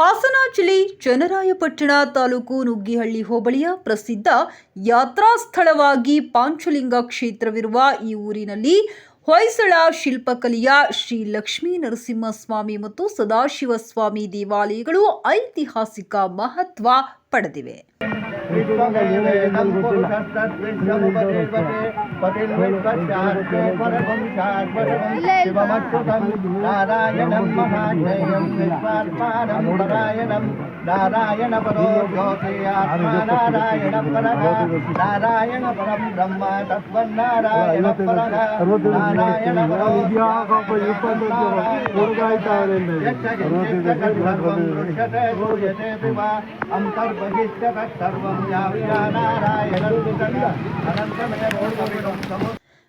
ಹಾಸನ ಜಿಲ್ಲೆ ಚನ್ನರಾಯಪಟ್ಟಣ ತಾಲೂಕು ನುಗ್ಗಿಹಳ್ಳಿ ಹೋಬಳಿಯ ಪ್ರಸಿದ್ಧ ಯಾತ್ರಾ ಸ್ಥಳವಾಗಿ ಪಾಂಚುಲಿಂಗ ಕ್ಷೇತ್ರವಿರುವ ಈ ಊರಿನಲ್ಲಿ ಹೊಯ್ಸಳ ಶಿಲ್ಪಕಲೆಯ ಶ್ರೀ ಲಕ್ಷ್ಮೀ ನರಸಿಂಹಸ್ವಾಮಿ ಮತ್ತು ಸದಾಶಿವ ಸ್ವಾಮಿ ದೇವಾಲಯಗಳು ಐತಿಹಾಸಿಕ ಮಹತ್ವ ಪಡೆದಿವೆ. पटेल शिवमत्सुतम नारायणं महाजयं विश्वात्मानं परायणं नारायण परो ज्योतिरात्मा नारायणं परः नारायण परं ब्रह्म तस्मन्नारायण परः नारायण अन्तर्बहिष्ठतः सर्वं याविया नारायणं अनन्तमेव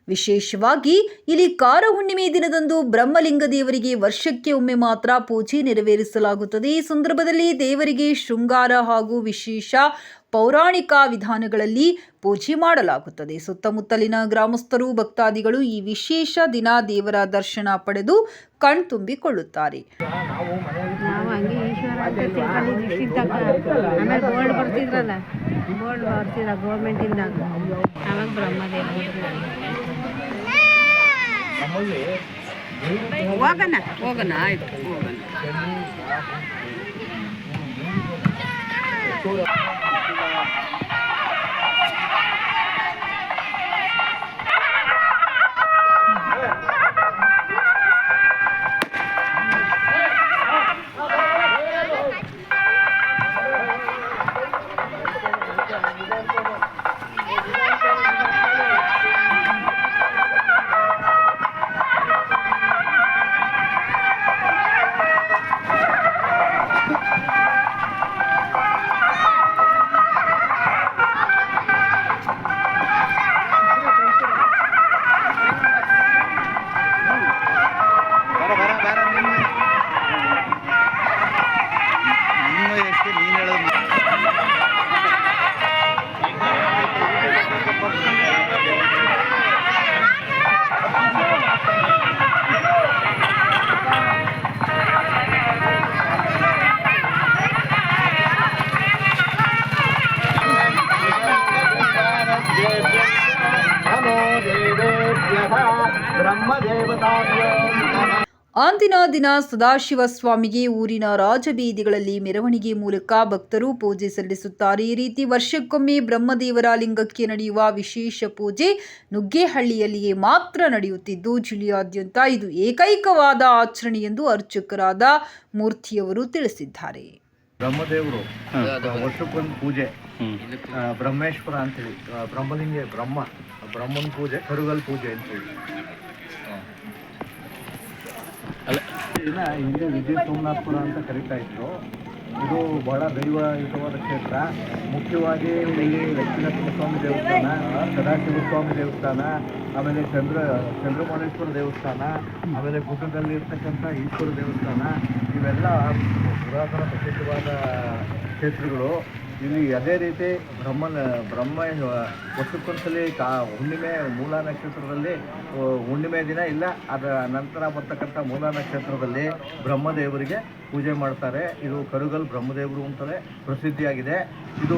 ವಿಶೇಷವಾಗಿ ಇಲ್ಲಿ ಕಾರ ಹುಣ್ಣಿಮೆ ದಿನದಂದು ಬ್ರಹ್ಮಲಿಂಗ ದೇವರಿಗೆ ವರ್ಷಕ್ಕೆ ಒಮ್ಮೆ ಮಾತ್ರ ಪೂಜೆ ನೆರವೇರಿಸಲಾಗುತ್ತದೆ. ಈ ಸಂದರ್ಭದಲ್ಲಿ ದೇವರಿಗೆ ಶೃಂಗಾರ ಹಾಗೂ ವಿಶೇಷ ಪೌರಾಣಿಕ ವಿಧಾನಗಳಲ್ಲಿ ಪೂಜೆ ಮಾಡಲಾಗುತ್ತದೆ. ಸುತ್ತಮುತ್ತಲಿನ ಗ್ರಾಮಸ್ಥರು, ಭಕ್ತಾದಿಗಳು ಈ ವಿಶೇಷ ದಿನ ದೇವರ ದರ್ಶನ ಪಡೆದು ಕಣ್ತುಂಬಿಕೊಳ್ಳುತ್ತಾರೆ ಆಮೇಲೆ ಬರ್ತಿದ್ರಲ್ಲ? ಹೋಗೋಣ ಹೋಗೋಣ ಆಯ್ತು ಹೋಗೋಣ. ಅಂದಿನ ದಿನ ಸದಾಶಿವ ಸ್ವಾಮಿಗೆ ಊರಿನ ರಾಜಬೀದಿಗಳಲ್ಲಿ ಮೆರವಣಿಗೆ ಮೂಲಕ ಭಕ್ತರು ಪೂಜೆ ಸಲ್ಲಿಸುತ್ತಾರೆ. ಈ ರೀತಿ ವರ್ಷಕ್ಕೊಮ್ಮೆ ಬ್ರಹ್ಮದೇವರ ಲಿಂಗಕ್ಕೆ ನಡೆಯುವ ವಿಶೇಷ ಪೂಜೆ ನುಗ್ಗೇಹಳ್ಳಿಯಲ್ಲಿಯೇ ಮಾತ್ರ ನಡೆಯುತ್ತಿದ್ದು ಜಿಲ್ಲೆಯಾದ್ಯಂತ ಇದು ಏಕೈಕವಾದ ಆಚರಣೆ ಎಂದು ಅರ್ಚಕರಾದ ಮೂರ್ತಿಯವರು ತಿಳಿಸಿದ್ದಾರೆ. ಬ್ರಹ್ಮದೇವರು ವರ್ಷಕ್ಕೊಂದು ಪೂಜೆ. ಬ್ರಹ್ಮೇಶ್ವರ ಅಂತೇಳಿ ಬ್ರಹ್ಮಲಿಂಗ ಬ್ರಹ್ಮ ಬ್ರಹ್ಮನ ಪೂಜೆ ಕರುಗಲ್ ಪೂಜೆ ಅಂತೇಳಿ. ಇದನ್ನ ಹಿಂದೆ ವಿಜಯ ಸೋಮನಾಥಪುರ ಅಂತ ಕರೀತಾ ಇತ್ತು ಇದು ಬಹಳ ದೈವಯುತವಾದ ಕ್ಷೇತ್ರ. ಮುಖ್ಯವಾಗಿ ಇಲ್ಲಿ ಲಕ್ಷ್ಮೀನರಸಿಂಹಸ್ವಾಮಿ ದೇವಸ್ಥಾನ ಸದಾಶಿವ ಸ್ವಾಮಿ ದೇವಸ್ಥಾನ, ಆಮೇಲೆ ಚಂದ್ರ, ಚಂದ್ರಮೌಳೇಶ್ವರ ದೇವಸ್ಥಾನ, ಆಮೇಲೆ ಗುಡ್ಡದಲ್ಲಿ ಇರ್ತಕ್ಕಂಥ ಈಶ್ವರ ದೇವಸ್ಥಾನ. ಇವೆಲ್ಲ ಪುರಾತನ ಪ್ರಸಿದ್ಧವಾದ ಕ್ಷೇತ್ರಗಳು. ಇಲ್ಲಿ ಅದೇ ರೀತಿ ಬ್ರಹ್ಮನ, ಬ್ರಹ್ಮ ವರ್ಷಕ್ಕೊಂದ್ಸಲಿ ಕಾ, ಹುಣ್ಣಿಮೆ ಮೂಲ ನಕ್ಷತ್ರದಲ್ಲಿ ಹುಣ್ಣಿಮೆ ದಿನ ಇಲ್ಲ ಅದರ ನಂತರ ಬರ್ತಕ್ಕಂಥ ಮೂಲ ನಕ್ಷತ್ರದಲ್ಲಿ ಬ್ರಹ್ಮದೇವರಿಗೆ ಪೂಜೆ ಮಾಡ್ತಾರೆ. ಇದು ಕರುಗಲ್ ಬ್ರಹ್ಮದೇವರು ಅಂತಲೇ ಪ್ರಸಿದ್ಧಿಯಾಗಿದೆ. ಇದು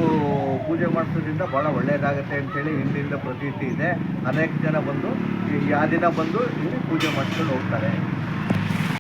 ಪೂಜೆ ಮಾಡಿಸೋದ್ರಿಂದ ಭಾಳ ಒಳ್ಳೆಯದಾಗುತ್ತೆ ಅಂತೇಳಿ ಹಿಂದಿಂದ ಪ್ರತೀತಿ ಇದೆ. ಅನೇಕ ಜನ ಬಂದು, ಈ ಆ ದಿನ ಬಂದು ಇಲ್ಲಿ ಪೂಜೆ ಮಾಡಿಸ್ಕೊಂಡು ಹೋಗ್ತಾರೆ.